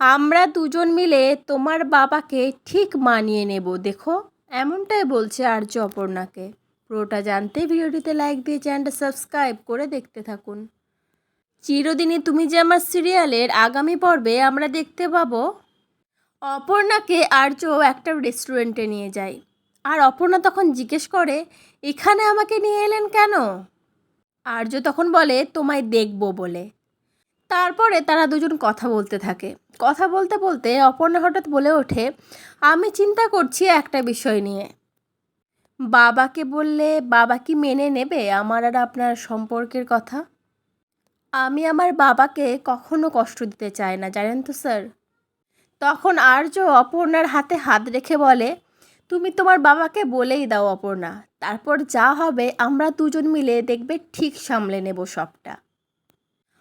আমরা দুজন মিলে তোমার বাবাকে ঠিক মানিয়ে নেব, দেখো। এমনটাই বলছে আর্য অপর্ণাকে। পুরোটা জানতে ভিডিওটিতে লাইক দিয়ে চ্যানেলটা সাবস্ক্রাইব করে দেখতে থাকুন। চিরদিনই তুমি যে আমার সিরিয়ালের আগামী পর্বে আমরা দেখতে পাবো, অপর্ণাকে আর্য একটা রেস্টুরেন্টে নিয়ে যায়। আর অপর্ণা তখন জিজ্ঞেস করে, এখানে আমাকে নিয়ে এলেন কেন? আর্য তখন বলে, তোমায় দেখব বলে। তারপরে তারা দুজন কথা বলতে থাকে। কথা বলতে বলতে অপর্ণা হঠাৎ বলে ওঠে, আমি চিন্তা করছি একটা বিষয় নিয়ে। বাবাকে বললে বাবা কি মেনে নেবে আমার আর আপনার সম্পর্কের কথা? আমি আমার বাবাকে কখনো কষ্ট দিতে চাই না, জানেন তো স্যার। তখন আর্য অপর্ণার হাতে হাত রেখে বলে, তুমি তোমার বাবাকে বলেই দাও অপর্ণা, তারপর যা হবে আমরা দুজন মিলে দেখবে ঠিক সামলে নেব সবটা।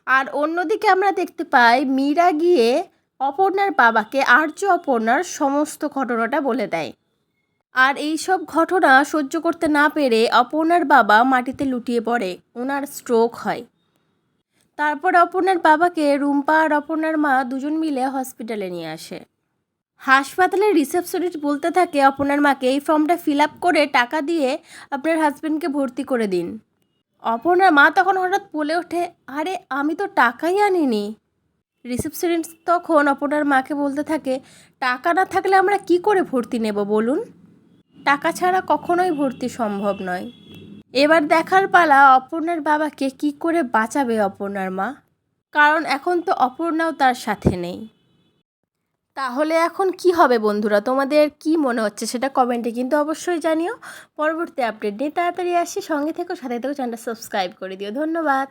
আর অন্যদিকে আমরা দেখতে পাই, মীরা গিয়ে অপর্ণার বাবাকে আর্য অপর্ণার সমস্ত ঘটনাটা বলে দেয়। আর এই সব ঘটনা সহ্য করতে না পেরে অপর্ণার বাবা মাটিতে লুটিয়ে পড়ে, ওনার স্ট্রোক হয়। তারপর অপর্ণার বাবাকে রুম্পা আর অপর্ণার মা দুজন মিলে হসপিটালে নিয়ে আসে। হাসপাতালের রিসেপশনিস্ট বলতে থাকে, অপর্ণার মাকে এই ফর্মটা ফিল আপ করে টাকা দিয়ে আপনার হাজব্যান্ডকে ভর্তি করে দিন। অপর্ণার মা তখন হঠাৎ বলে ওঠে, আরে, আমি তো টাকাই আনিনি। রিসেপশনিস্ট তখন অপর্ণার মাকে বলতে থাকে, টাকা না থাকলে আমরা কি করে ভর্তি নেব বলুন? টাকা ছাড়া কখনোই ভর্তি সম্ভব নয়। এবার দেখার পালা অপর্ণার বাবাকে কি করে বাঁচাবে অপর্ণার মা? কারণ এখন তো অপর্ণাও তার সাথে নেই। তাহলে এখন কি হবে বন্ধুরা? তোমাদের কি মনে হচ্ছে সেটা কমেন্টে কিন্তু অবশ্যই জানিও। পরবর্তী আপডেট নিয়ে তাড়াতাড়ি আসি। সঙ্গে থেকো, সাথে থেকো চ্যানেলটা সাবস্ক্রাইব করে দিও। ধন্যবাদ।